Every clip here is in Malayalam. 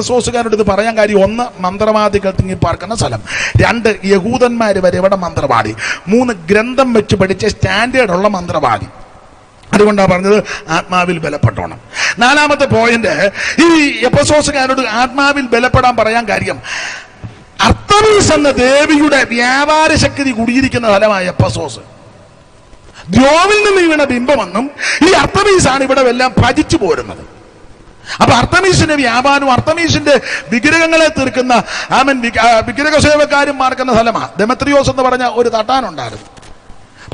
എപ്പസോസുകാരോട് ഇത് പറയാൻ കാര്യം ഒന്ന് മന്ത്രവാദികൾ തിങ്ങി പാർക്കുന്ന സ്ഥലം. രണ്ട് യഹൂദന്മാർ വരെ ഇവിടെ മന്ത്രവാദി. മൂന്ന് ഗ്രന്ഥം വെച്ച് പഠിച്ച സ്റ്റാൻഡേർഡ് ഉള്ള മന്ത്രവാദി. അതുകൊണ്ടാണ് പറഞ്ഞത് ആത്മാവിൽ ബലപ്പെട്ടോണം. നാലാമത്തെ പോയിന്റ് ഈ എപ്പസോസുകാരോട് ആത്മാവിൽ ബലപ്പെടാൻ പറയാൻ കാര്യം അർത്തമീസ് എന്ന ദേവിയുടെ വ്യാപാര ശക്തി കുടിയിരിക്കുന്ന സ്ഥലമായ എപ്പസോസ് ദ്രോവിൽ നിന്ന് വീണ ബിംബമെന്നും ഈ അർത്തമീസാണ് ഇവിടെ എല്ലാം ഭജിച്ചു പോരുന്നത്. അപ്പൊ അർത്തമീസിന്റെ വ്യാപാരം അർത്തമീസിന്റെ വിഗ്രഹങ്ങളെ തീർക്കുന്ന ആമൻ വിഗ്രഹ സേവക്കാരും മാർക്കുന്ന സ്ഥലമാണ് ഡെമത്രിയോസ് എന്ന് പറഞ്ഞ ഒരു തട്ടാനുണ്ടായിരുന്നു.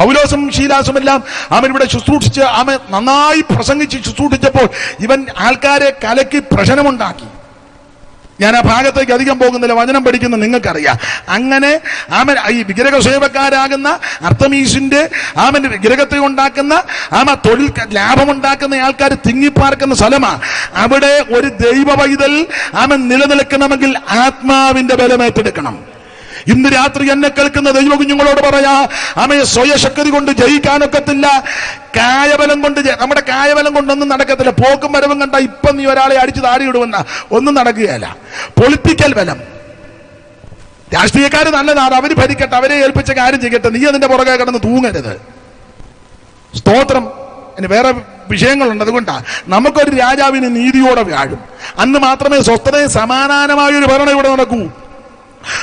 പൗലോസും ശീലാസും എല്ലാം അവൻ ഇവിടെ ശുശ്രൂഷിച്ച് അവൻ നന്നായി പ്രസംഗിച്ച് ശുശ്രൂഷിച്ചപ്പോൾ ഇവൻ ആൾക്കാരെ കലക്കി പ്രശ്നമുണ്ടാക്കി. ഞാൻ ആ ഭാഗത്തേക്ക് അധികം പോകുന്നില്ല വചനം പഠിക്കുന്ന നിങ്ങൾക്കറിയാം. അങ്ങനെ ആമൻ ഈ വിഗ്രഹ സേവക്കാരാകുന്ന അർത്ഥമീശിന്റെ ആമൻ വിഗ്രഹത്തെ ഉണ്ടാക്കുന്ന ആമ തൊഴിൽ ലാഭം ലാഭമുണ്ടാക്കുന്ന ആൾക്കാർ തിങ്ങിപ്പാർക്കുന്ന സ്ഥലമാണ് അവിടെ ഒരു ദൈവ പൈതൽ ആമൻ നിലനിൽക്കണമെങ്കിൽ ആത്മാവിന്റെ ബലമേറ്റെടുക്കണം. ഇന്ന് രാത്രി എന്നെ കേൾക്കുന്ന ദൈവകുഞ്ഞുങ്ങളോട് പറയാ അമ്മയെ സ്വയശക്തി കൊണ്ട് ജയിക്കാനൊക്കത്തില്ല കായബലം കൊണ്ട് നമ്മുടെ കായബലം കൊണ്ടൊന്നും നടക്കത്തില്ല. പോക്കും വരവും കണ്ട ഇപ്പം നീ ഒരാളെ അടിച്ച് താടിയിടുവെന്ന ഒന്നും നടക്കുകയല്ല. പൊളിറ്റിക്കൽ ബലം. രാഷ്ട്രീയക്കാർ നല്ലതാണ്. അവർ ഭരിക്കട്ടെ. അവരെ ഏൽപ്പിച്ച കാര്യം ചെയ്യട്ടെ. നീ അതിന്റെ പുറകെ കിടന്ന് തൂങ്ങരുത്. സ്തോത്രം. ഇനി വേറെ വിഷയങ്ങളുണ്ട്. അതുകൊണ്ടാ നമുക്കൊരു രാജാവിന് നീതിയോടെ വ്യാഴും. അന്ന് മാത്രമേ സ്വസ്ഥതയും സമാധാനമായ ഒരു ഭരണം ഇവിടെ നടക്കൂ.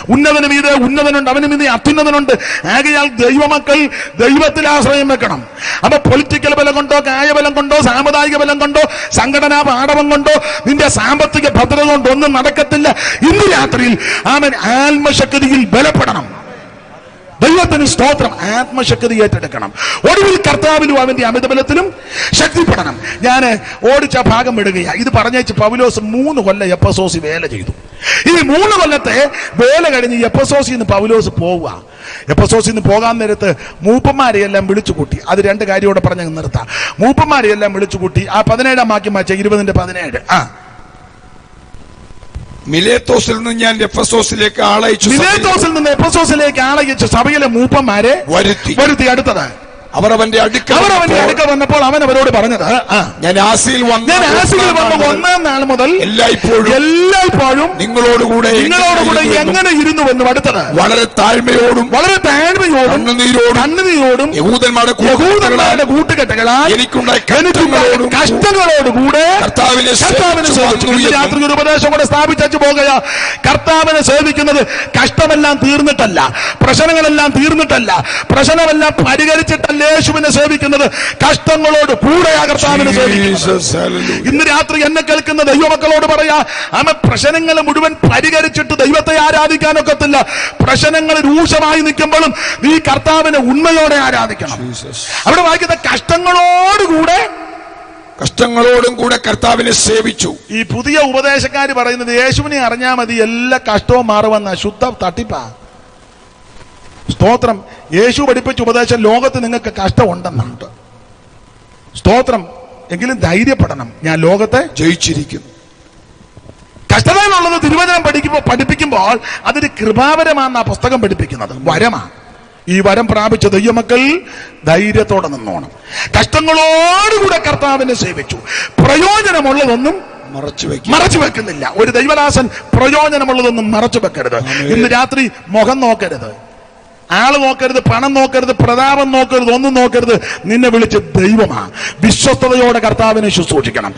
ഉന്നതന് മീതെ ഉന്നതനുണ്ട് അവന് മീതെ അത്യുന്നതനുണ്ട്. ആകയാൽ ദൈവമക്കൾ ദൈവത്തിൽ ആശ്രയം വെക്കണം. അപ്പൊ പൊളിറ്റിക്കൽ ബലം കൊണ്ടോ കായബലം കൊണ്ടോ സാമുദായിക ബലം കൊണ്ടോ സംഘടനാ പാഠവം കൊണ്ടോ നിന്റെ സാമ്പത്തിക ഭദ്രത കൊണ്ടോ ഒന്നും നടക്കത്തില്ല. ഇന്ന് രാത്രിയിൽ അവൻ ആത്മശക്തിയിൽ ബലപ്പെടണം. ദൈവത്തിന് സ്തോത്രം ആത്മശക്തി ഏറ്റെടുക്കണം. ഒടുവിൽ കർത്താവിലും അവന്റെ അമിതബലത്തിലും ശക്തിപ്പെടണം ഞാൻ ഓടിച്ച ഭാഗം വിടുകയാണ് ഇത് പറഞ്ഞേച്ച് പൗലോസ് മൂന്ന് കൊല്ലം എപ്പസോസി വേല ചെയ്തു. ഈ മൂന്ന് കൊല്ലത്തെ വേല കഴിഞ്ഞ് എപ്പസോസിൽ നിന്ന് പൗലോസ് പോവുക. എപ്പസോസിൽ നിന്ന് പോകാൻ നേരത്ത് മൂപ്പന്മാരെയെല്ലാം വിളിച്ചു കൂട്ടി. അത് രണ്ട് കാര്യത്തോടെ പറഞ്ഞ് അങ്ങ് നിർത്താം. മൂപ്പന്മാരെയെല്ലാം വിളിച്ചു കൂട്ടി. ആ പതിനേഴാം വാക്യം വായിച്ച ഇരുപതിന്റെ പതിനേഴ്. ആ. മിലേത്തോസിൽ നിന്ന് ഞാൻ എഫസോസിലേക്ക് ആളയച്ചു മിലേത്തോസിൽ നിന്ന് എഫസോസിലേക്ക് ആളയച്ച സഭയിലെ മൂപ്പന്മാരെ വരുത്തി. വരുത്തി അടുത്തത്. അവർ അവന്റെ അടുക്ക അവർ അവന്റെ അടുക്ക വന്നപ്പോൾ അവൻ അവരോട് പറഞ്ഞത്. ഞാൻ ആസിയിൽ വന്ന ഞാൻ ആസിയിൽ വന്ന ഒന്നാം നാൾ മുതൽ എല്ലായ്പ്പോഴും എല്ലായ്പ്പോഴും നിങ്ങളോടുകൂടെ നിങ്ങളോടുകൂടെ എങ്ങനെ ഇരുന്നുവെന്നും അടുത്തത്. വളരെ താഴ്മയോടും വളരെ താഴ്മയോടും യഹൂദന്മാരുടെ യഹൂദന്മാരുടെ കൂട്ടുകെട്ടുകളാൽ എനിക്കുണ്ടായ കഷ്ടങ്ങളോടും കഷ്ടങ്ങളോടുകൂടെ കർത്താവിനെ കർത്താവിനെ സേവിച്ചു രാത്രി ഒരു ഉപദേശം കൂടെ സ്ഥാപിച്ചു പോകുക കർത്താവിനെ സേവിക്കുന്നത് കഷ്ടമെല്ലാം തീർന്നിട്ടല്ല. പ്രശ്നങ്ങളെല്ലാം തീർന്നിട്ടല്ല. പ്രശ്നമെല്ലാം പരിഹരിച്ചിട്ടല്ല യേശുവിനെ സേവിക്കുന്നത്? കഷ്ടങ്ങളോട് ആ കർത്താവിനെ സേവിക്കുന്നത്. ഇന്ന് രാത്രി എന്നെ കേൾക്കുന്ന ദൈവമക്കളോട് പറയാ അമ്മ പ്രശ്നങ്ങൾ മുഴുവൻ പരിഹരിച്ചിട്ട് ദൈവത്തെ ആരാധിക്കാനൊക്കത്തില്ല പ്രശ്നങ്ങൾ രൂക്ഷമായി നിൽക്കുമ്പോഴും നീ കർത്താവിനെ ഉണ്മയോടെ ആരാധിക്കണം Jesus. അവിടെ വായിക്കുന്ന കഷ്ടങ്ങളോടുകൂടെ കഷ്ടങ്ങളോടും കൂടെ കർത്താവിനെ സേവിച്ചു. ഈ പുതിയ ഉപദേശക്കാർ പറയുന്നത് യേശുവിനെ അറിഞ്ഞാൽ മതി എല്ലാ കഷ്ടവും മാറുമെന്ന. ശുദ്ധ തട്ടിപ്പാ. സ്തോത്രം. യേശു പഠിപ്പിച്ച ഉപദേശം ലോകത്ത് നിങ്ങൾക്ക് കഷ്ടമുണ്ടെന്നുണ്ട്. സ്തോത്രം. എങ്കിലും ധൈര്യപ്പെടണം. ഞാൻ ലോകത്തെ ജയിച്ചിരിക്കുന്നു. കഷ്ടത എന്നുള്ളത് തിരുവചനം പഠിക്കുമ്പോൾ പഠിപ്പിക്കുമ്പോൾ അതൊരു കൃപാവരമാണെന്ന് ആ പുസ്തകം പഠിപ്പിക്കുന്നത്. വരമാ. ഈ വരം പ്രാപിച്ച ദൈവമക്കൾ ധൈര്യത്തോടെ നിന്നോണം. കഷ്ടങ്ങളോടുകൂടെ കർത്താവിനെ സേവിച്ചു. പ്രയോജനമുള്ളതൊന്നും മറച്ചു വെക്കും മറച്ചു വെക്കുന്നില്ല. ഒരു ദൈവദാസൻ പ്രയോജനമുള്ളതൊന്നും മറച്ചു വെക്കരുത്. ഇന്ന് രാത്രി മുഖം നോക്കരുത്. ആൾ നോക്കരുത് പണം നോക്കരുത് പ്രതാപം നോക്കരുത് ഒന്നും നോക്കരുത്. നിന്നെ വിളിച്ച് ദൈവമാ. വിശ്വസ്തയോടെ കർത്താവിനെ ശുശ്രൂഷിക്കണം.